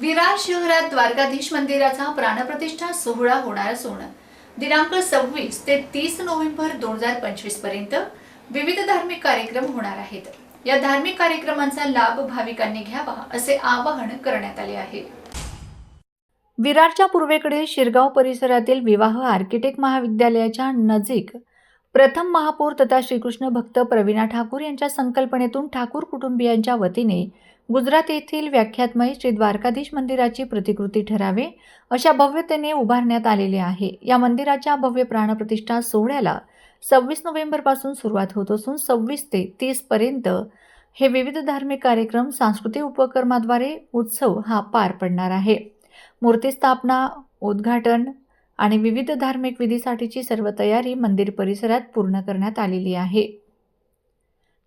विरार शहरात द्वारकाधीश मंदिराचा प्राणप्रतिष्ठा सोहळा होणार असून दिनांक सव्वीस ते तीस नोव्हेंबर दोन हजार पंचवीसपर्यंत विविध धार्मिक कार्यक्रम होणार आहेत. या धार्मिक कार्यक्रमांचा लाभ भाविकांनी घ्यावा असे आवाहन करण्यात आले आहे. विरारच्या पूर्वेकडील शिरगाव परिसरातील विवाह आर्किटेक्ट महाविद्यालयाच्या नजीक प्रथम महापौर तथा श्रीकृष्ण भक्त प्रवीणा ठाकूर यांच्या संकल्पनेतून ठाकूर कुटुंबियांच्या वतीने गुजरात येथील व्याख्यातमय श्री द्वारकाधीश मंदिराची प्रतिकृती ठरावे अशा भव्यतेने उभारण्यात आलेले आहे. या मंदिराच्या भव्य प्राणप्रतिष्ठा सोहळ्याला सव्वीस नोव्हेंबरपासून सुरुवात होत असून सव्वीस ते तीसपर्यंत हे विविध धार्मिक कार्यक्रम सांस्कृतिक उपक्रमाद्वारे उत्सव हा पार पडणार आहे. मूर्ती स्थापना उद्घाटन आणि विविध धार्मिक विधीसाठीची सर्व तयारी मंदिर परिसरात पूर्ण करण्यात आलेली आहे.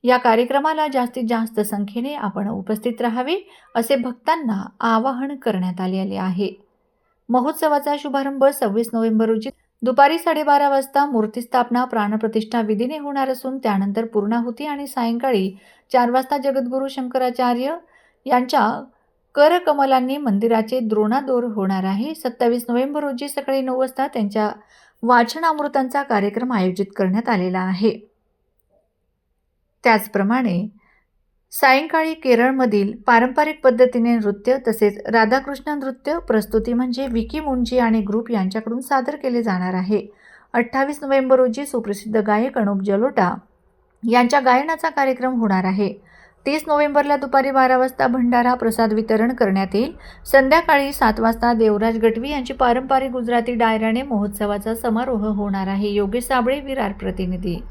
या कार्यक्रमाला जास्तीत जास्त संख्येने आपण उपस्थित राहावे असे भक्तांना आवाहन करण्यात आलेले आहे. महोत्सवाचा शुभारंभ सव्वीस नोव्हेंबर रोजी दुपारी साडेबारा वाजता मूर्ती स्थापना प्राणप्रतिष्ठा विधीने होणार असून त्यानंतर पूर्णाहुती आणि सायंकाळी चार वाजता जगद्गुरू शंकराचार्य यांच्या करकमलांनी मंदिराचे द्रोणादोर होणार आहे. सत्तावीस नोव्हेंबर रोजी सकाळी नऊ वाजता त्यांच्या वाचनामृतांचा कार्यक्रम आयोजित करण्यात आलेला आहे. त्याचप्रमाणे सायंकाळी केरळमधील पारंपरिक पद्धतीने नृत्य तसेच राधाकृष्ण नृत्य प्रस्तुती म्हणजे विकी मुंजी आणि ग्रुप यांच्याकडून सादर केले जाणार आहे. अठ्ठावीस नोव्हेंबर रोजी सुप्रसिद्ध गायक अनुप जलोटा यांच्या गायनाचा कार्यक्रम होणार आहे. तीस नोव्हेंबरला दुपारी बारा वाजता भंडारा प्रसाद वितरण करण्यात येईल. संध्याकाळी सात वाजता देवराज गटवी यांची पारंपरिक गुजराती डायऱ्याने महोत्सवाचा समारोह होणार आहे. योगेश साबळे विरार प्रतिनिधी.